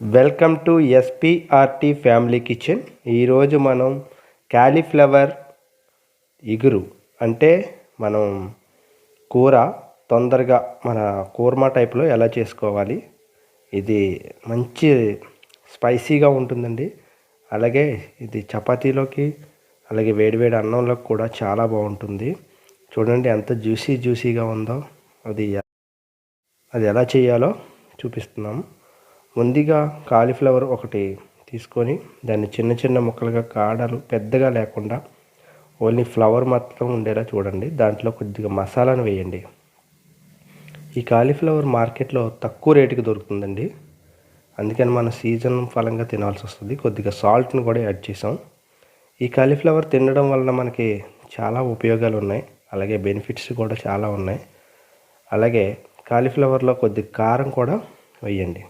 Welcome to SPRT family kitchen. ఈరోజు మనం cauliflower ఇగురు అంటే మనం కూర తొందరగా మన కూర్మా టైప్లో ఎలా చేసుకోవాలి ఇది మంచి స్పైసీగా ఉంటుందండి. అలాగే ఇది చపాతీలోకి అలాగే వేడివేడి అన్నంలోకి కూడా చాలా బాగుంటుంది. చూడండి ఎంత జ్యూసీ జ్యూసీగా ఉందో అది అది ఎలా చేయాలో చూపిస్తున్నాము ముందుగా కాలీఫ్లవర్ ఒకటి తీసుకొని దాన్ని చిన్న చిన్న ముక్కలుగా కాడలు పెద్దగా లేకుండా ఓన్లీ ఫ్లవర్ మాత్రం ఉండేలా చూడండి. దాంట్లో కొద్దిగా మసాలాను వేయండి. ఈ కాలీఫ్లవర్ మార్కెట్లో తక్కువ రేటుకి దొరుకుతుందండి. అందుకని మన సీజన్ ఫలంగా తినాల్సి వస్తుంది. కొద్దిగా సాల్ట్ని కూడా యాడ్ చేసాం ఈ కాలీఫ్లవర్ తినడం వలన మనకి చాలా ఉపయోగాలు ఉన్నాయి. అలాగే బెనిఫిట్స్ కూడా చాలా ఉన్నాయి. అలాగే కాలీఫ్లవర్లో కొద్ది కారం కూడా వేయండి.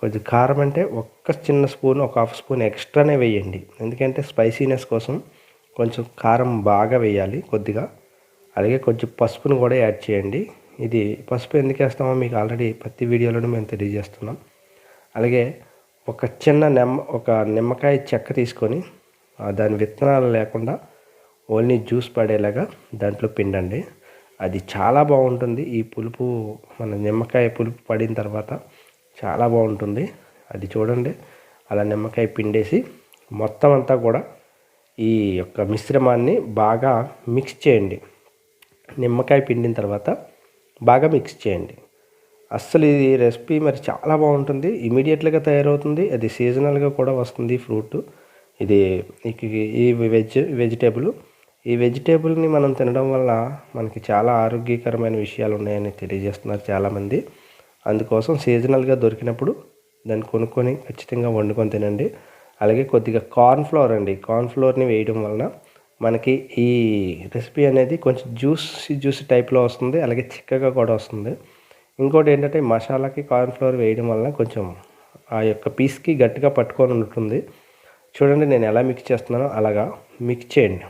కొద్ది కారం అంటే ఒక్క చిన్న స్పూన్ ఒక హాఫ్ స్పూన్ ఎక్స్ట్రానే వేయండి. ఎందుకంటే స్పైసీనెస్ కోసం కొంచెం కారం బాగా వేయాలి కొద్దిగా. అలాగే కొంచెం పసుపును కూడా యాడ్ చేయండి. ఇది పసుపు ఎందుకు వేస్తామో మీకు ఆల్రెడీ ప్రతి వీడియోలోనే మేము తెలియజేస్తున్నాం. అలాగే ఒక చిన్న నిమ్మ ఒక నిమ్మకాయ చెక్క తీసుకొని దాని విత్తనాలు లేకుండా ఓన్లీ జ్యూస్ పడేలాగా దాంట్లో పిండండి. అది చాలా బాగుంటుంది. ఈ పులుపు మన నిమ్మకాయ పులుపు పడిన తర్వాత చాలా బాగుంటుంది. అది చూడండి. అలా నిమ్మకాయ పిండేసి మొత్తం అంతా కూడా ఈ యొక్క మిశ్రమాన్ని బాగా మిక్స్ చేయండి. నిమ్మకాయ పిండిన తర్వాత బాగా మిక్స్ చేయండి. అస్సలు ఈ రెసిపీ మరి చాలా బాగుంటుంది. ఇమీడియట్గా తయారవుతుంది. అది సీజనల్గా కూడా వస్తుంది ఫ్రూట్. ఇది ఈ వెజ్ వెజిటేబుల్ ఈ వెజిటేబుల్ని మనం తినడం వల్ల మనకి చాలా ఆరోగ్యకరమైన విషయాలు ఉన్నాయని తెలియజేస్తున్నారు చాలామంది. అందుకోసం సీజనల్గా దొరికినప్పుడు దాన్ని కొనుక్కొని ఖచ్చితంగా వండుకొని తినండి. అలాగే కొద్దిగా కార్న్ ఫ్లోర్ అండి. కార్న్ ఫ్లోర్ని వేయడం వలన మనకి ఈ రెసిపీ అనేది కొంచెం జ్యూస్ జ్యూస్ టైప్లో వస్తుంది. అలాగే చిక్కగా కూడా వస్తుంది. ఇంకోటి ఏంటంటే మసాలాకి కార్న్ఫ్లవర్ వేయడం వలన కొంచెం ఆ యొక్క పీస్కి గట్టిగా పట్టుకొని ఉంటుంది చూడండి నేను ఎలా మిక్స్ చేస్తున్నానో అలాగా మిక్స్ చేయండి.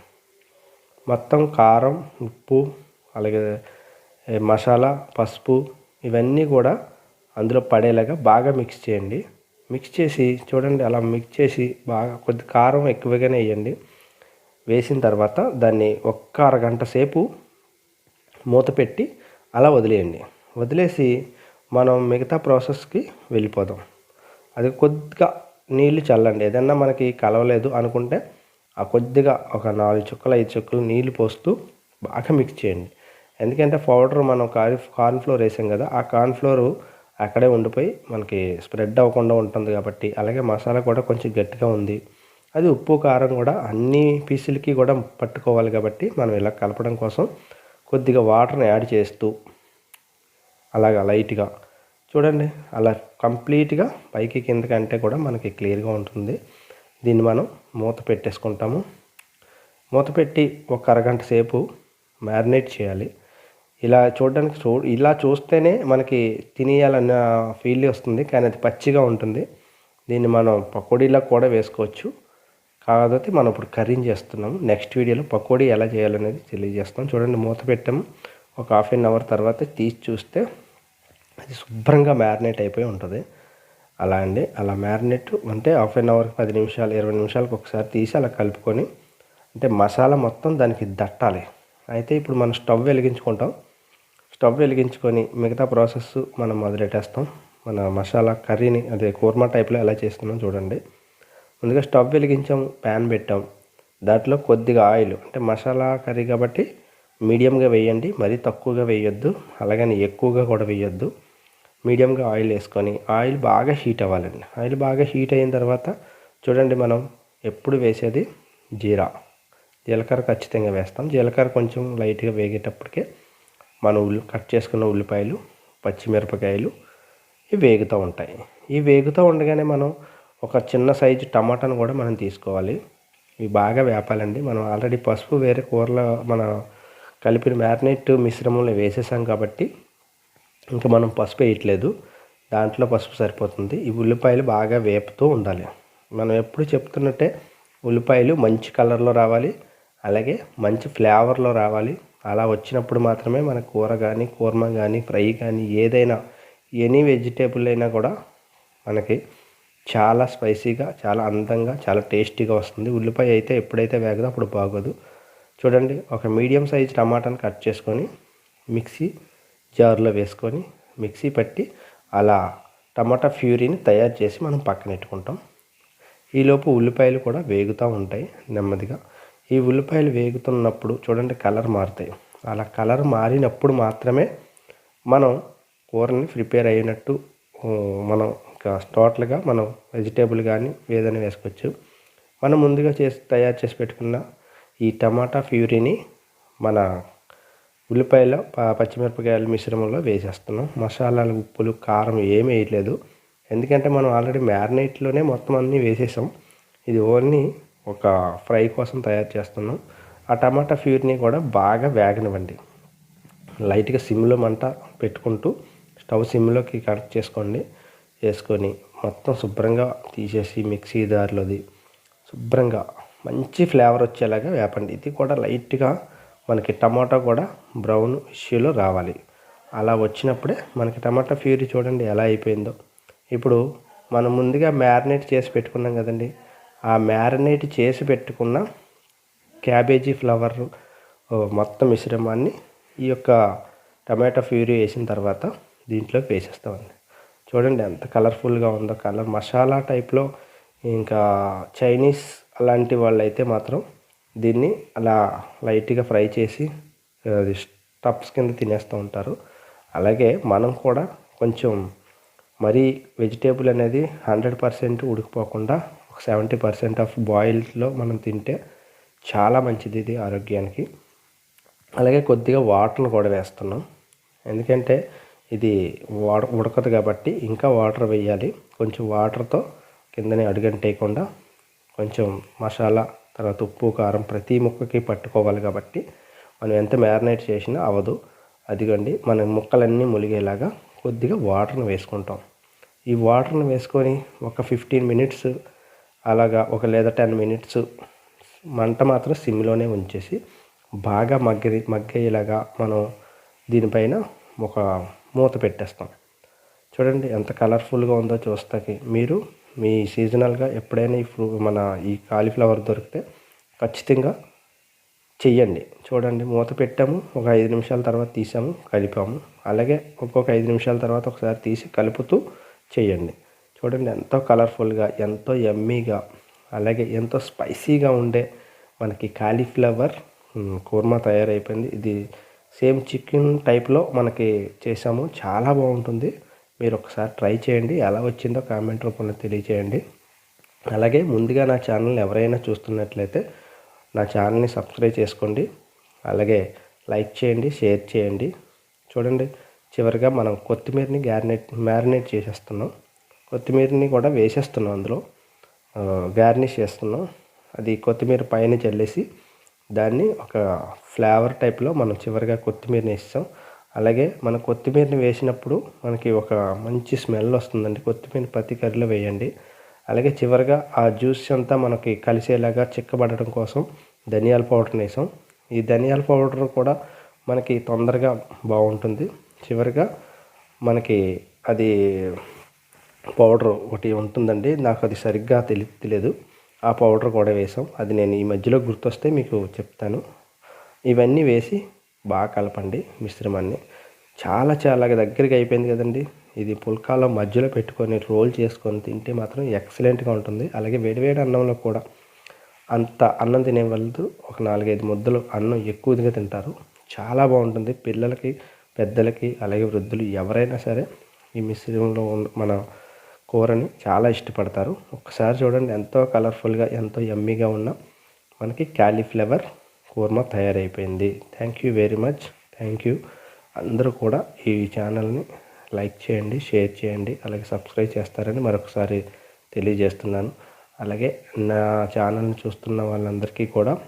మొత్తం కారం ఉప్పు అలాగే మసాలా పసుపు ఇవన్నీ కూడా అందులో పడేలాగా బాగా మిక్స్ చేయండి. మిక్స్ చేసి చూడండి అలా మిక్స్ చేసి బాగా కొద్ది కారం ఎక్కువగానే వేయండి. వేసిన తర్వాత దాన్ని ఒక్క అరగంట సేపు మూత పెట్టి అలా వదిలేయండి. వదిలేసి మనం మిగతా ప్రాసెస్కి వెళ్ళిపోదాం. అది కొద్దిగా నీళ్ళు చల్లండి. ఏదన్నా మనకి కలవలేదు అనుకుంటే ఆ కొద్దిగా ఒక నాలుగు చుక్కలు ఐదు చుక్కలు నీళ్ళు పోస్తూ బాగా మిక్స్ చేయండి. ఎందుకంటే పౌడర్ మనం కార్ కార్న్ ఫ్లోర్ వేసాం కదా ఆ కార్న్ ఫ్లోర్ అక్కడే ఉండిపోయి మనకి స్ప్రెడ్ అవ్వకుండా ఉంటుంది కాబట్టి అలాగే మసాలా కూడా కొంచెం గట్టిగా ఉంది. అది ఉప్పు కారం కూడా అన్ని పీసులకి కూడా పట్టుకోవాలి కాబట్టి మనం ఇలా కలపడం కోసం కొద్దిగా వాటర్ని యాడ్ చేస్తూ అలాగా లైట్గా. చూడండి అలా కంప్లీట్గా పైకి కింద కంటే కూడా మనకి క్లియర్గా ఉంటుంది. దీన్ని మనం మూత పెట్టేసుకుంటాము. మూత పెట్టి ఒక అరగంట సేపు మ్యారినేట్ చేయాలి. ఇలా చూడడానికి చూ ఇలా చూస్తేనే మనకి తినేయాలన్న ఫీల్ వస్తుంది. కానీ అది పచ్చిగా ఉంటుంది. దీన్ని మనం పకోడీలా కూడా వేసుకోవచ్చు. కాకపోతే మనం ఇప్పుడు కర్రీని చేస్తున్నాము నెక్స్ట్ వీడియోలో పకోడీ ఎలా చేయాలనేది తెలియజేస్తాం. చూడండి మూత పెట్టాము ఒక హాఫ్ అన్ అవర్ తర్వాత తీసి చూస్తే అది శుభ్రంగా మ్యారినేట్ అయిపోయి ఉంటుంది. అలా అండి. అలా మ్యారినేట్ అంటే హాఫ్ అన్ అవర్కి పది నిమిషాలు ఇరవై నిమిషాలకు ఒకసారి తీసి అలా కలుపుకొని అంటే మసాలా మొత్తం దానికి దట్టాలి. అయితే ఇప్పుడు మనం స్టవ్ వెలిగించుకుంటాం. స్టవ్ వెలిగించుకొని మిగతా ప్రాసెస్ మనం మొదలెట్టేస్తాం. మన మసాలా కర్రీని అదే కూర్మా టైప్లో ఎలా చేస్తున్నాం చూడండి. ముందుగా స్టవ్ వెలిగించాం ప్యాన్ పెట్టాం. దాంట్లో కొద్దిగా ఆయిల్ అంటే మసాలా కర్రీ కాబట్టి మీడియంగా వేయండి మరీ తక్కువగా వేయొద్దు. అలాగని ఎక్కువగా కూడా వేయొద్దు. మీడియంగా ఆయిల్ వేసుకొని ఆయిల్ బాగా హీట్ అవ్వాలండి. ఆయిల్ బాగా హీట్ అయిన తర్వాత చూడండి మనం ఎప్పుడు వేసేది? జీరా. జీలకర్ర ఖచ్చితంగా వేస్తాం. జీలకర్ర కొంచెం లైట్గా వేగేటప్పటికే మనం ఉల్లి కట్ చేసుకున్న ఉల్లిపాయలు పచ్చిమిరపకాయలు ఇవి వేగుతూ ఉంటాయి. ఇవి వేగుతూ ఉండగానే మనం ఒక చిన్న సైజు టమాటాను కూడా మనం తీసుకోవాలి. ఇవి బాగా వేపాలండి. మనం ఆల్రెడీ పసుపు వేరే కూరలో మన కలిపిన మ్యారినేట్ మిశ్రమంలో వేసేసాం కాబట్టి ఇంకా మనం పసుపు వేయట్లేదు. దాంట్లో పసుపు సరిపోతుంది. ఈ ఉల్లిపాయలు బాగా వేపుతూ ఉండాలి. మనం ఎప్పుడు చెప్తున్నట్టే ఉల్లిపాయలు మంచి కలర్లో రావాలి. అలాగే మంచి ఫ్లేవర్లో రావాలి. అలా వచ్చినప్పుడు మాత్రమే మన కూర కానీ కూర్మ కానీ ఫ్రై కానీ ఏదైనా ఎనీ వెజిటేబుల్ అయినా కూడా మనకి చాలా స్పైసీగా చాలా అందంగా చాలా టేస్టీగా వస్తుంది. ఉల్లిపాయ అయితే ఎప్పుడైతే వేగదో అప్పుడు బాగోదు. చూడండి ఒక మీడియం సైజ్ టమాటాని కట్ చేసుకొని మిక్సీ జార్లో వేసుకొని మిక్సీ పట్టి అలా టమాటా ఫ్యూరీని తయారు చేసి మనం పక్కన పెట్టుకుంటాం. ఈలోపు ఉల్లిపాయలు కూడా వేగుతూ ఉంటాయి నెమ్మదిగా. ఈ ఉల్లిపాయలు వేగుతున్నప్పుడు చూడండి కలర్ మారుతాయి. అలా కలర్ మారినప్పుడు మాత్రమే మనం కూరని ప్రిపేర్ అయినట్టు మనం ఇంకా టోటల్గా మనం వెజిటేబుల్ కానీ ఏదైనా వేసుకోవచ్చు. మనం ముందుగా చేసి తయారు చేసి పెట్టుకున్న ఈ టమాటా ప్యూరీని మన ఉల్లిపాయల పచ్చిమిరపకాయల మిశ్రమంలో వేసేస్తున్నాం. మసాలాలు ఉప్పులు కారం ఏమీ వేయట్లేదు. ఎందుకంటే మనం ఆల్రెడీ మ్యారినేట్లోనే మొత్తం అన్నీ వేసేసాం. ఇది ఓన్లీ ఒక ఫ్రై కోసం తయారు చేస్తున్నాం. ఆ టమాటా ప్యూర్ని కూడా బాగా వేగనివ్వండి. లైట్గా సిమ్లో మంట పెట్టుకుంటూ స్టవ్ సిమ్లోకి కనెక్ట్ చేసుకోండి. వేసుకొని మొత్తం శుభ్రంగా తీసేసి మిక్సీ దారిలోది శుభ్రంగా మంచి ఫ్లేవర్ వచ్చేలాగా వేపండి. ఇది కూడా లైట్గా మనకి టమాటా కూడా బ్రౌన్ ఇష్యూలో రావాలి. అలా వచ్చినప్పుడే మనకి టమాటా ఫ్యూరీ చూడండి ఎలా అయిపోయిందో. ఇప్పుడు మనం ముందుగా మ్యారినేట్ చేసి పెట్టుకున్నాం కదండి. ఆ మ్యారినేట్ చేసి పెట్టుకున్న క్యాబేజీ ఫ్లవర్ మొత్తం మిశ్రమాన్ని ఈ యొక్క టమాటో ఫ్యూరీ వేసిన తర్వాత దీంట్లో వేసేస్తామండి. చూడండి ఎంత కలర్ఫుల్గా ఉందో కలర్ మసాలా టైప్లో ఇంకా చైనీస్ అలాంటి వాళ్ళైతే మాత్రం దీన్ని అలా లైట్గా ఫ్రై చేసి అది స్టప్స్ కింద తినేస్తూ ఉంటారు. అలాగే మనం కూడా కొంచెం మరీ వెజిటేబుల్ అనేది హండ్రెడ్ పర్సెంట్ ఉడికిపోకుండా సెవెంటీ పర్సెంట్ ఆఫ్ బాయిల్డ్లో మనం తింటే చాలా మంచిది ఇది ఆరోగ్యానికి. అలాగే కొద్దిగా వాటర్ని కూడా వేస్తున్నాం. ఎందుకంటే ఇది వాడ ఉడకదు కాబట్టి ఇంకా వాటర్ వేయాలి. కొంచెం వాటర్తో కిందనే అడుగంటేయకుండా కొంచెం మసాలా తర్వాత ఉప్పు కారం ప్రతి ముక్కకి పట్టుకోవాలి కాబట్టి మనం ఎంత మ్యారినేట్ చేసినా అవ్వదు అదిగండి మన ముక్కలన్నీ ములిగేలాగా కొద్దిగా వాటర్ని వేసుకుంటాం. ఈ వాటర్ని వేసుకొని ఒక ఫిఫ్టీన్ మినిట్స్ అలాగా ఒక లేదా టెన్ మినిట్స్ మంట మాత్రం సిమ్లోనే ఉంచేసి బాగా మగ్గి మగ్గయ్యేలాగా మనం దీనిపైన ఒక మూత పెట్టేస్తాం. చూడండి ఎంత కలర్ఫుల్గా ఉందో చూస్తాకి మీరు మీ సీజనల్గా ఎప్పుడైనా ఈ ఫ్రూ మన ఈ కాలీఫ్లవర్ దొరికితే ఖచ్చితంగా చెయ్యండి. చూడండి మూత పెట్టాము ఒక ఐదు నిమిషాల తర్వాత తీసాము కలిపాము. అలాగే ఒక్కొక్క ఐదు నిమిషాల తర్వాత ఒకసారి తీసి కలుపుతూ చేయండి చూడండి ఎంతో కలర్ఫుల్గా ఎంతో ఎమ్మీగా అలాగే ఎంతో స్పైసీగా ఉండే మనకి కాలీఫ్లవర్ కూర్మా తయారైపోయింది. ఇది సేమ్ చికెన్ టైప్లో మనకి చేసాము చాలా బాగుంటుంది. మీరు ఒకసారి ట్రై చేయండి. ఎలా వచ్చిందో కామెంట్ రూపంలో తెలియచేయండి. అలాగే ముందుగా నా ఛానల్ని ఎవరైనా చూస్తున్నట్లయితే నా ఛానల్ని సబ్స్క్రైబ్ చేసుకోండి. అలాగే లైక్ చేయండి షేర్ చేయండి. చూడండి చివరిగా మనం కొత్తిమీరని గ్యారినేట్ మ్యారినేట్ చేసేస్తున్నాం. కొత్తిమీరని కూడా వేసేస్తున్నాం అందులో. గార్నిష్ చేస్తున్నాం. అది కొత్తిమీర పైన చల్లేసి దాన్ని ఒక ఫ్లేవర్ టైప్లో మనం చివరిగా కొత్తిమీరని వేస్తాం. అలాగే మన కొత్తిమీరని వేసినప్పుడు మనకి ఒక మంచి స్మెల్ వస్తుందండి. కొత్తిమీర ప్రతి కర్రీలో వేయండి. అలాగే చివరిగా ఆ జ్యూస్ అంతా మనకి కలిసేలాగా చిక్కబడడం కోసం ధనియాల పౌడర్ని వేసాం. ఈ ధనియాల పౌడర్ కూడా మనకి తొందరగా బాగుంటుంది. చివరిగా మనకి అది పౌడర్ ఒకటి ఉంటుందండి. నాకు అది సరిగ్గా తెలియలేదు ఆ పౌడర్ కూడా వేసాం. అది నేను ఈ మధ్యలో గుర్తొస్తే మీకు చెప్తాను. ఇవన్నీ వేసి బాగా కలపండి మిశ్రమాన్ని. చాలా చాలా దగ్గరికి అయిపోయింది కదండి. ఇది పుల్కాలో మధ్యలో పెట్టుకొని రోల్ చేసుకొని తింటే మాత్రం ఎక్సలెంట్గా ఉంటుంది. అలాగే వేడివేడి అన్నంలో కూడా అంత అన్నం తినే వాళ్ళు ఒక నాలుగైదు ముద్దలు అన్నం ఎక్కువగా తింటారు. చాలా బాగుంటుంది. పిల్లలకి పెద్దలకి అలాగే వృద్ధులు ఎవరైనా సరే ఈ మిశ్రమంలో మన కూరని చాలా ఇష్టపడతారు. ఒకసారి చూడండి ఎంతో కలర్ఫుల్గా ఎంతో ఎమ్మీగా ఉన్న మనకి క్యాలీఫ్లవర్ కూర్మ తయారైపోయింది. Thank you very much. Thank you. అందరూ కూడా ఈ ఛానల్ని లైక్ చేయండి షేర్ చేయండి అలాగే సబ్స్క్రైబ్ చేస్తారని మరొకసారి తెలియజేస్తున్నాను. అలాగే నా ఛానల్ని చూస్తున్న వాళ్ళందరికీ కూడా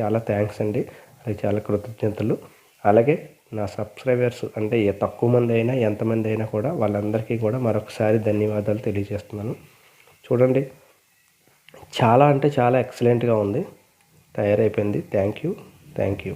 చాలా థ్యాంక్స్ అండి. అలాగే చాలా కృతజ్ఞతలు. అలాగే నా సబ్స్క్రైబర్స్ అంటే ఏ తక్కువ మంది అయినా ఎంతమంది అయినా కూడా వాళ్ళందరికీ కూడా మరొకసారి ధన్యవాదాలు తెలియజేస్తున్నాను. చూడండి చాలా అంటే చాలా ఎక్సలెంట్గా ఉంది. తయారైపోయింది. Thank you thank you